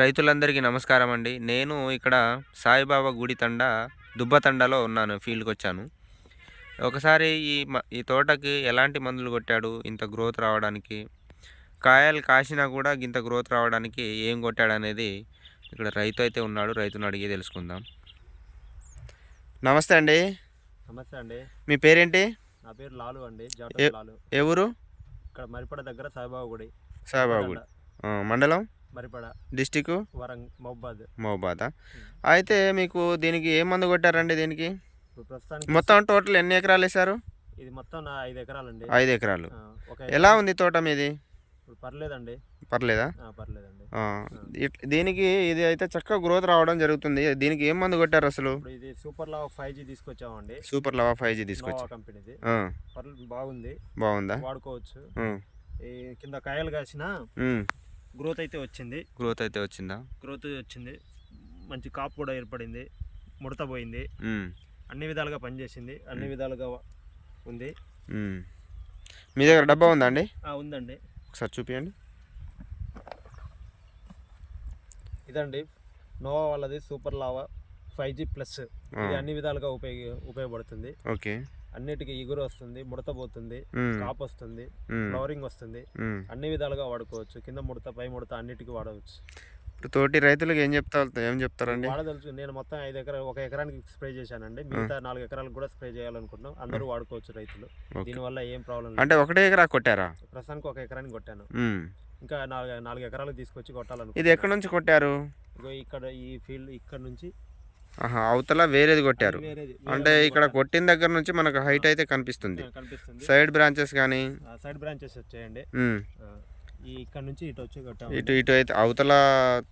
రైతులందరికీ నమస్కారం అండి నేను ఇక్కడ సాయిబాబా గుడి తండ దుబ్బతండలో ఉన్నాను ఫీల్డ్కి వచ్చాను ఒకసారి ఈ ఈ తోటకి ఎలాంటి మందులు కొట్టాడు ఇంత గ్రోత్ రావడానికి? కాయలు కాసినా కూడా ఇంత గ్రోత్ రావడానికి ఏం కొట్టాడు అనేది ఇక్కడ రైతు అయితే ఉన్నాడు రైతుని అడిగి తెలుసుకుందాం. నమస్తే అండి. నమస్తే అండి. మీ పేరేంటి? నా పేరు లాలు అండి లాలు. ఏ ఊరు? ఇక్కడ మరిపడ దగ్గర సాయిబాబా గుడి. సాయిబాబా గుడి. మండలం? మరిపడ డిస్టిక్ వరంగ్ మహబాద్. మహబాదా అయితే మీకు దీనికి ఏ మందు కొట్టారండి దీనికి? మొత్తం టోటల్ ఎన్ని ఎకరాలు వేశారు? ఇది మొత్తం నా ఐదు ఎకరాలండి. ఐదు ఎకరాలు. ఎలా ఉంది తోట మీది? పర్లేదండి. పర్లేదా? పర్లేదండి. దీనికి ఇది అయితే చక్కగా గ్రోత్ రావడం జరుగుతుంది. దీనికి ఏం మందు కొట్టారు అసలు? ఇది సూపర్ లావ్ ఫైవ్ జీ తీసుకొచ్చామండి. సూపర్ లవా ఫైవ్ జీ తీసుకొచ్చి కంపెనీది. బాగుంది. బాగుందా? వాడుకోవచ్చు. కింద కాయలు కాసిన గ్రోత్ అయితే వచ్చింది. గ్రోత్ అయితే వచ్చిందా? గ్రోత్ వచ్చింది. మంచి కాపు కూడా ఏర్పడింది. ముడత పోయింది. అన్ని విధాలుగా పనిచేసింది. అన్ని విధాలుగా ఉంది. మీ దగ్గర డబ్బా ఉందా అండి? ఉందండి. ఒకసారి చూపించండి ఇదండి. నోవా వాళ్ళది super Lava five G plus ఇది అన్ని విధాలుగా ఉపయోగ ఉపయోగపడుతుంది. ఓకే. అన్నిటికీ ఇగురు వస్తుంది ముడత పోతుంది కాప్ వస్తుంది ఫ్లవరింగ్ వస్తుంది. అన్ని విధాలుగా వాడుకోవచ్చు. కింద ముడత పై ముడత అన్నిటికీ వాడవచ్చు. ఇప్పుడు తోటి రైతులకు ఏం చెప్తా ఏం చెప్తారండి? వాడదలుచు నేను మొత్తం ఐదు ఎకరాలు ఒక ఎకరానికి స్ప్రే చేశానండి. మిగతా నాలుగు ఎకరాలకు కూడా స్ప్రే చేయాలనుకుంటున్నాం. అందరూ వాడుకోవచ్చు రైతులు. దీనివల్ల ఏం ప్రాబ్లం అంటే ఒకటే ఎకరా కొట్టారా? ప్రస్తుతానికి ఒక ఎకరానికి కొట్టాను. ఇంకా నాలుగు నాలుగు ఎకరాలకు తీసుకొచ్చి ఇది కొట్టాలనుకుంటున్నాను ఎక్కడి నుంచి కొట్టారు? ఇక్కడ ఈ ఫీల్డ్ ఇక్కడ నుంచి అవతల వేరేది కొట్టారు. అంటే ఇక్కడ కొట్టాను. దగ్గర నుంచి మనకు హైట్ అయితే కనిపిస్తుంది. సైడ్ బ్రాంచెస్ కానీ? సైడ్ బ్రాంచెస్ వచ్చాయండి. ఇక్కడ నుంచి ఇటు వచ్చి ఇటు ఇటు అయితే అవతల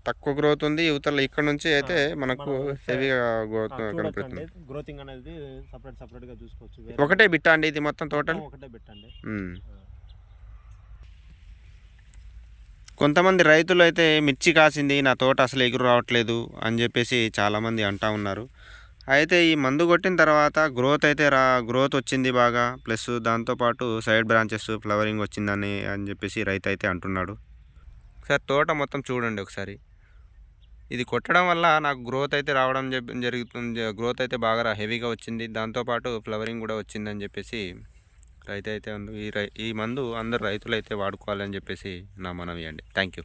తక్కువ గ్రోత్ ఉంది ఇవతల ఇక్కడ నుంచి అయితే మనకు మనం హెవీగా గ్రోత్ కనపడుతుంది అండి. గ్రోతింగ్ అనేది సపరేట్ సపరేట్గా చూసుకోవచ్చు. ఒకటే బిట్టా అండి ఇది మొత్తం టోటల్ ఒకటే పెట్టండి ఉమ్. కొంతమంది రైతులు అయితే మిర్చి కాసింది నా తోట అసలు ఎగురు రావట్లేదు అని చెప్పేసి చాలామంది అంటా ఉన్నారు. అయితే ఈ మందు కొట్టిన తర్వాత గ్రోత్ అయితే రా గ్రోత్ వచ్చింది బాగా. ప్లస్ దాంతోపాటు సైడ్ బ్రాంచెస్ ఫ్లవరింగ్ వచ్చిందని అని చెప్పేసి రైతు అయితే అంటున్నాడు. ఒకసారి తోట మొత్తం చూడండి ఒకసారి. ఇది కొట్టడం వల్ల నాకు గ్రోత్ అయితే రావడం జరుగుతుంది గ్రోత్ అయితే బాగా హెవీగా వచ్చింది. దాంతోపాటు ఫ్లవరింగ్ కూడా వచ్చిందని చెప్పేసి రైతు అయితే ఉంది. ఈ రై ఈ మందు అందరు రైతులు అయితే వాడుకోవాలని చెప్పేసి నా మనవి అండి థ్యాంక్ యూ